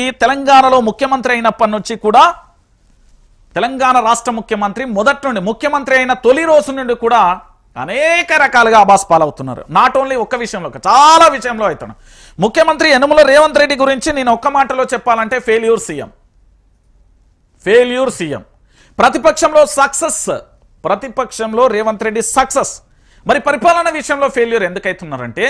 ఈ తెలంగాణలో ముఖ్యమంత్రి అయినప్పటి నుంచి కూడా తెలంగాణ రాష్ట్ర ముఖ్యమంత్రి మొదటి నుండి ముఖ్యమంత్రి అయిన తొలి రోజు నుండి కూడా అనేక రకాలుగా అబాస్ పాలవుతున్నారు. నాట్ ఓన్లీ ఒక్క విషయంలో ఒక చాలా విషయంలో అవుతున్నాడు ముఖ్యమంత్రి యనుమల రేవంత్ రెడ్డి గురించి నేను ఒక్క మాటలో చెప్పాలంటే ఫెయిల్యూర్ సీఎం. Failure CM. ప్రతిపక్షంలో సక్సెస్ ప్రతిపక్షంలో రేవంత్ రెడ్డి సక్సెస్ మరి పరిపాలన విషయంలో ఫెయిల్యూర్ ఎందుకైతున్నారంటే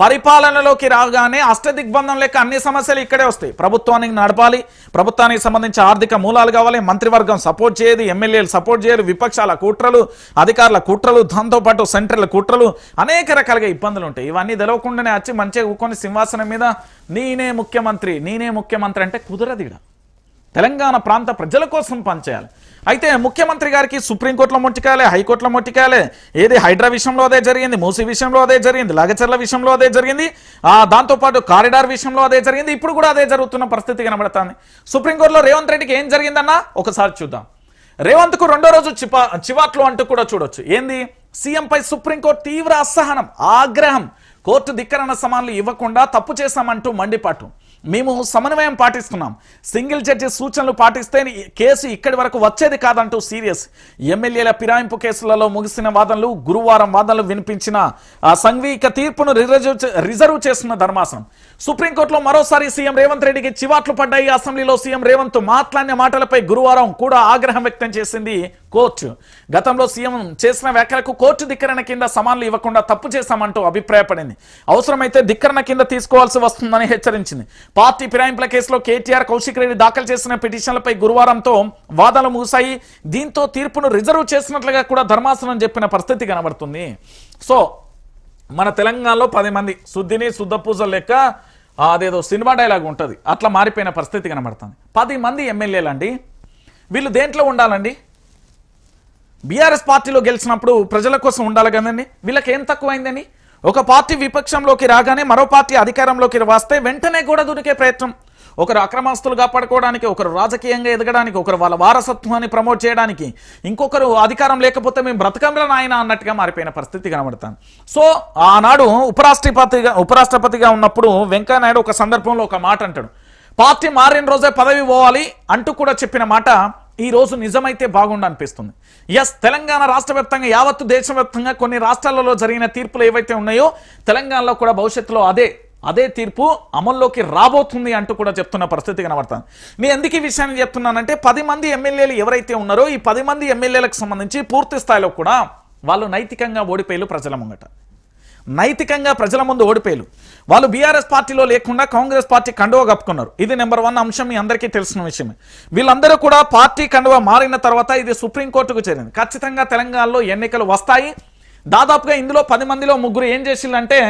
పరిపాలనలోకి రాగానే అష్టదిగ్బంధం లెక్క అన్ని సమస్యలు ఇక్కడే వస్తాయి. ప్రభుత్వానికి నడపాలి. ప్రభుత్వానికి సంబంధించి ఆర్థిక మూలాలు కావాలి. మంత్రివర్గం సపోర్ట్ చేయదు. ఎమ్మెల్యేలు సపోర్ట్ చేయరు. విపక్షాల కుట్రలు అధికారుల కుట్రలు దాంతోపాటు సెంట్రల్ కుట్రలు అనేక రకాలుగా ఇబ్బందులు ఉంటాయి. ఇవన్నీ తెలవకుండానే వచ్చి మంచిగా కూకొని సింహాసనం మీద నేనే ముఖ్యమంత్రి నేనే ముఖ్యమంత్రి అంటే కుదరదు ఈడ. తెలంగాణ ప్రాంత ప్రజల కోసం పనిచేయాలి. అయితే ముఖ్యమంత్రి గారికి సుప్రీంకోర్టులో మొట్టికాలే హైకోర్టులో మొట్టికాలే ఏది హైడ్రా విషయంలో అదే జరిగింది మూసీ విషయంలో అదే జరిగింది లగచర్ల విషయంలో అదే జరిగింది దాంతోపాటు కారిడార్ విషయంలో అదే జరిగింది ఇప్పుడు కూడా అదే జరుగుతున్న పరిస్థితి కనబడుతుంది. సుప్రీంకోర్టులో రేవంత్ రెడ్డికి ఏం జరిగిందన్నా ఒకసారి చూద్దాం. రేవంత్కు రెండో రోజు చిపా చివాట్లు అంటూ కూడా చూడొచ్చు. ఏంది? సీఎంపై సుప్రీంకోర్టు తీవ్ర అసహనం ఆగ్రహం. కోర్టు ధిక్కరణ సమాన్లు ఇవ్వకుండా తప్పు చేశామంటూ మండిపాటు మేము సమన్వయం పాటిస్తున్నాం. సింగిల్ జడ్జి సూచనలు పాటిస్తే కేసు ఇక్కడి వరకు వచ్చేది కాదంటూ సీరియస్ ఎమ్మెల్యేల ఫిరాయింపు కేసులలో ముగిసిన వాదనలు గురువారం వాదనలు వినిపించిన ఆ సంఘీక తీర్పును రిజర్వ్ రిజర్వ్ చేస్తున్న ధర్మాసనం. సుప్రీంకోర్టులో మరోసారి సీఎం రేవంత్ రెడ్డికి చివాట్లు పడ్డాయి. అసెంబ్లీలో సీఎం రేవంత్ మాట్లాడిన మాటలపై గురువారం కూడా ఆగ్రహం వ్యక్తం చేసింది కోర్టు. గతంలో సీఎం చేసిన వ్యాఖ్యలకు కోర్టు ధిక్కరణ కింద సమాన్లు ఇవ్వకుండా తప్పు చేశామంటూ అభిప్రాయపడింది. అవసరమైతే ధిక్కరణ కింద తీసుకోవాల్సి వస్తుందని హెచ్చరించింది. పార్టీ ఫిరాయింపుల కేసులో కేటీఆర్ కౌశిక్ రెడ్డి దాఖలు చేసిన పిటిషన్లపై గురువారంతో వాదనలు ముగిశాయి. దీంతో తీర్పును రిజర్వ్ చేసినట్లుగా కూడా ధర్మాసనం చెప్పిన పరిస్థితి కనబడుతుంది. సో మన తెలంగాణలో పది మంది శుద్ధిని శుద్ధ పూజలు లెక్క అదేదో సినిమా డైలాగ్ ఉంటుంది. అట్లా మారిపోయిన పరిస్థితి కనబడుతుంది. పది మంది ఎమ్మెల్యేలు అండి వీళ్ళు దేంట్లో ఉండాలండి? బీఆర్ఎస్ పార్టీలో గెలిచినప్పుడు ప్రజల కోసం ఉండాలి కదండి. వీళ్ళకి ఏం తక్కువైందని? ఒక పార్టీ విపక్షంలోకి రాగానే మరో పార్టీ అధికారంలోకి వస్తే వెంటనే కూడా దునికే ప్రయత్నం. ఒకరు అక్రమాస్తులు కాపాడుకోవడానికి ఒకరు రాజకీయంగా ఎదగడానికి ఒకరు వాళ్ళ వారసత్వాన్ని ప్రమోట్ చేయడానికి ఇంకొకరు అధికారం లేకపోతే మేము బ్రతకంలో నాయన అన్నట్టుగా మారిపోయిన పరిస్థితి కనబడతాను సో ఆనాడు ఉపరాష్ట్రపతిగా ఉపరాష్ట్రపతిగా ఉన్నప్పుడు వెంకయ్యనాయుడు ఒక సందర్భంలో ఒక మాట అంటాడు. పార్టీ మారిన రోజే పదవి పోవాలి అంటూ కూడా చెప్పిన మాట ఈ రోజు నిజమైతే బాగుండు అనిపిస్తుంది. ఎస్ తెలంగాణ రాష్ట్ర వ్యాప్తంగా యావత్తు దేశవ్యాప్తంగా కొన్ని రాష్ట్రాలలో జరిగిన తీర్పులు ఏవైతే ఉన్నాయో తెలంగాణలో కూడా భవిష్యత్తులో అదే అదే తీర్పు అమల్లోకి రాబోతుంది అంటూ కూడా చెప్తున్న పరిస్థితి కనబడుతుంది. నేను ఎందుకు ఈ విషయాన్ని చెప్తున్నానంటే పది మంది ఎమ్మెల్యేలు ఎవరైతే ఉన్నారో ఈ పది మంది ఎమ్మెల్యేలకు సంబంధించి పూర్తి స్థాయిలో కూడా వాళ్ళు నైతికంగా ఓడిపోయారు ప్రజల ముంగట. నైతికంగా ప్రజల ముందు ఓడిపోయారు వాళ్ళు బీఆర్ఎస్ పార్టీలో లేకుండా కాంగ్రెస్ పార్టీ కండువ కప్పుకున్నారు. ఇది నెంబర్ వన్ అంశం మీ అందరికీ తెలిసిన విషయమే వీళ్ళందరూ కూడా పార్టీ కండువ మారిన తర్వాత ఇది సుప్రీంకోర్టుకు చేరింది. ఖచ్చితంగా తెలంగాణలో ఎన్నికలు వస్తాయి. దాదాపుగా ఇందులో పది మందిలో ముగ్గురు ఏం చేసిందంటే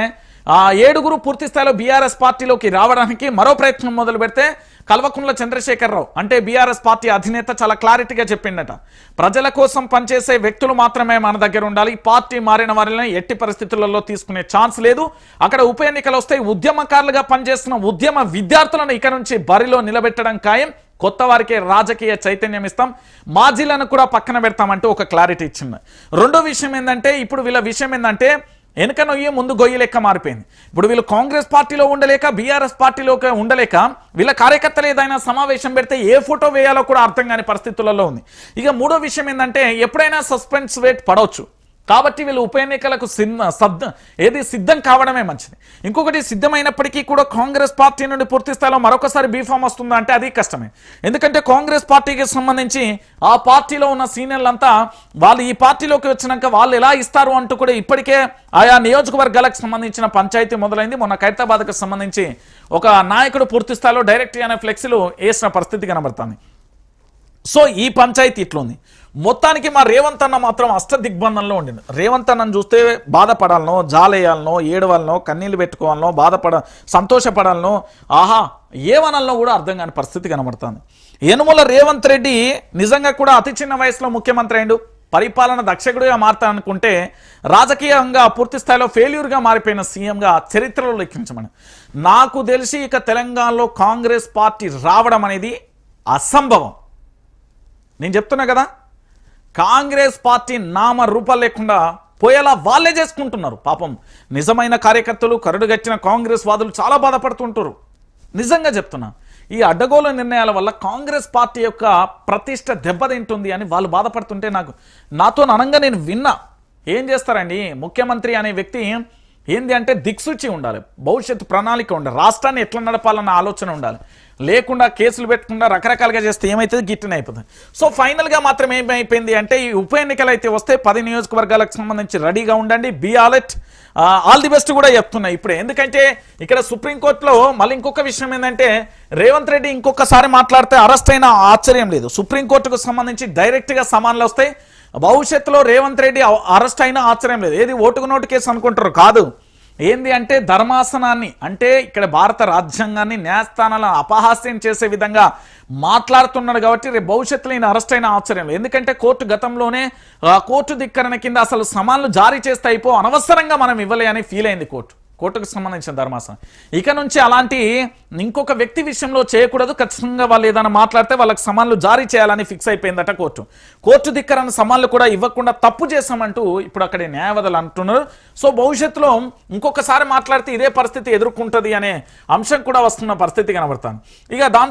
ఆ ఏడుగురు పూర్తి స్థాయిలో బీఆర్ఎస్ పార్టీలోకి రావడానికి మరో ప్రయత్నం మొదలు పెడితే కల్వకుంట్ల చంద్రశేఖరరావు అంటే బీఆర్ఎస్ పార్టీ అధినేత చాలా క్లారిటీగా చెప్పిండట. ప్రజల కోసం పనిచేసే వ్యక్తులు మాత్రమే మన దగ్గర ఉండాలి. పార్టీ మారిన వారిని ఎట్టి పరిస్థితులలో తీసుకునే ఛాన్స్ లేదు. అక్కడ ఉప ఎన్నికలు వస్తే ఉద్యమకారులుగా పనిచేస్తున్న ఉద్యమ విద్యార్థులను ఇక నుంచి బరిలో నిలబెట్టడం ఖాయం. కొత్త వారికి రాజకీయ చైతన్యం ఇస్తాం. మాజీలను కూడా పక్కన పెడతామంటూ ఒక క్లారిటీ ఇచ్చింది. రెండో విషయం ఏంటంటే ఇప్పుడు వీళ్ళ విషయం ఏంటంటే వెనక నొయ్యి ముందు గొయ్యి లెక్క మారిపోయింది. ఇప్పుడు వీళ్ళు కాంగ్రెస్ పార్టీలో ఉండలేక బీఆర్ఎస్ పార్టీలో ఉండలేక వీళ్ళ కార్యకర్తలు ఏదైనా సమావేశం పెడితే ఏ ఫోటో వేయాలో కూడా అర్థం కాని పరిస్థితులలో ఉంది. ఇక మూడో విషయం ఏంటంటే ఎప్పుడైనా సస్పెన్స్ వేట్ పడవచ్చు. కాబట్టి వీళ్ళు ఉప ఎన్నికలకు సిద్ధ సద్ద ఏది సిద్ధం కావడమే మంచిది. ఇంకొకటి సిద్ధమైనప్పటికీ కూడా కాంగ్రెస్ పార్టీ నుండి పూర్తి స్థాయిలో మరొకసారి బీఫామ్ వస్తుందా అంటే అది కష్టమే. ఎందుకంటే కాంగ్రెస్ పార్టీకి సంబంధించి ఆ పార్టీలో ఉన్న సీనియర్లంతా వాళ్ళు ఈ పార్టీలోకి వచ్చినాక వాళ్ళు ఎలా ఇస్తారు అంటూ కూడా ఇప్పటికే ఆయా నియోజకవర్గాలకు సంబంధించిన పంచాయతీ మొదలైంది. మొన్న ఖైరతాబాద్కు సంబంధించి ఒక నాయకుడు పూర్తి స్థాయిలో డైరెక్ట్ అనే ఫ్లెక్సీలు వేసిన పరిస్థితి కనబడుతుంది. సో ఈ పంచాయతీ ఇట్లుంది మొత్తానికి మా రేవంత్ అన్న మాత్రం అష్ట దిగ్బంధంలో ఉండింది రేవంత్ అన్నను చూస్తే బాధపడాలనో జాలేయాలనో ఏడవాలనో కన్నీళ్ళు పెట్టుకోవాలనో బాధపడ సంతోషపడాలనో ఆహా ఏమనల్లో కూడా అర్థం కాని పరిస్థితి కనబడుతుంది. యనుమల రేవంత్ రెడ్డి నిజంగా కూడా అతి చిన్న వయసులో ముఖ్యమంత్రి అయిండు. పరిపాలన దక్షకుడిగా మారుతాననుకుంటే రాజకీయంగా పూర్తి స్థాయిలో ఫెయిల్యూర్గా మారిపోయిన సీఎంగా చరిత్రలో లెక్కించమని. నాకు తెలిసి ఇక తెలంగాణలో కాంగ్రెస్ పార్టీ రావడం అనేది అసంభవం. నేను చెప్తున్నా కదా కాంగ్రెస్ పార్టీ నామ రూపాలు లేకుండా పోయేలా వాళ్ళే చేసుకుంటున్నారు. పాపం నిజమైన కార్యకర్తలు కరుడుగచ్చిన కాంగ్రెస్ వాదులు చాలా బాధపడుతుంటారు. నిజంగా చెప్తున్నా ఈ అడ్డగోలు నిర్ణయాల వల్ల కాంగ్రెస్ పార్టీ యొక్క ప్రతిష్ట దెబ్బతింటుంది అని వాళ్ళు బాధపడుతుంటే నాకు నాతో అనంగా నేను విన్నా. ఏం చేస్తారండి? ముఖ్యమంత్రి అనే వ్యక్తి ఏంది అంటే దిక్సూచి ఉండాలి భవిష్యత్తు ప్రణాళిక ఉండాలి రాష్ట్రాన్ని ఎట్లా నడపాలన్న ఆలోచన ఉండాలి. లేకుండా కేసులు పెట్టకుండా రకరకాలుగా చేస్తే ఏమైతుంది? గిట్టని అయిపోతుంది. సో ఫైనల్గా మాత్రం ఏమైపోయింది అంటే ఈ ఉప ఎన్నికలు అయితే వస్తే పది నియోజకవర్గాలకు సంబంధించి రెడీగా ఉండండి be alert all the best కూడా చెప్తున్నాయి ఇప్పుడే. ఎందుకంటే ఇక్కడ సుప్రీంకోర్టులో మళ్ళీ ఇంకొక విషయం ఏంటంటే రేవంత్ రెడ్డి ఇంకొకసారి మాట్లాడితే అరెస్ట్ అయినా ఆశ్చర్యం లేదు. సుప్రీంకోర్టుకు సంబంధించి డైరెక్ట్గా సమాన్లు వస్తాయి భవిష్యత్తులో రేవంత్ రెడ్డి అరెస్ట్ అయినా ఆశ్చర్యం లేదు. ఏది ఓటుకు నోటు కేసు అనుకుంటారు కాదు. ఏంది అంటే ధర్మాసనాన్ని అంటే ఇక్కడ భారత రాజ్యాంగాన్ని న్యాయస్థానాలను అపహాస్యం చేసే విధంగా మాట్లాడుతున్నాడు కాబట్టి రేపు భవిష్యత్తులో ఈయన అరెస్ట్ అయిన ఆశ్చర్యం. ఎందుకంటే కోర్టు గతంలోనే కోర్టు ధిక్కరణ కింద అసలు సమాన్లు జారీ చేస్తే అయిపో అనవసరంగా మనం ఇవ్వలే అని ఫీల్ అయింది కోర్టు. కోర్టుకు సంబంధించిన ధర్మాసనం. ఇక నుంచి అలాంటి ఇంకొక వ్యక్తి విషయంలో చేయకూడదు ఖచ్చితంగా వాళ్ళు ఏదైనా మాట్లాడితే వాళ్ళకి సమాన్లు జారీ చేయాలని ఫిక్స్ అయిపోయిందట కోర్టు. కోర్టు ధిక్కరణ సమాన్లు కూడా ఇవ్వకుండా తప్పు చేశామంటూ ఇప్పుడు అక్కడ న్యాయవాదులు అంటున్నారు. సో భవిష్యత్తులో ఇంకొకసారి మాట్లాడితే ఇదే పరిస్థితి ఎదుర్కొంటది అనే అంశం కూడా వస్తున్న పరిస్థితి కనబడతాను ఇక దాంతో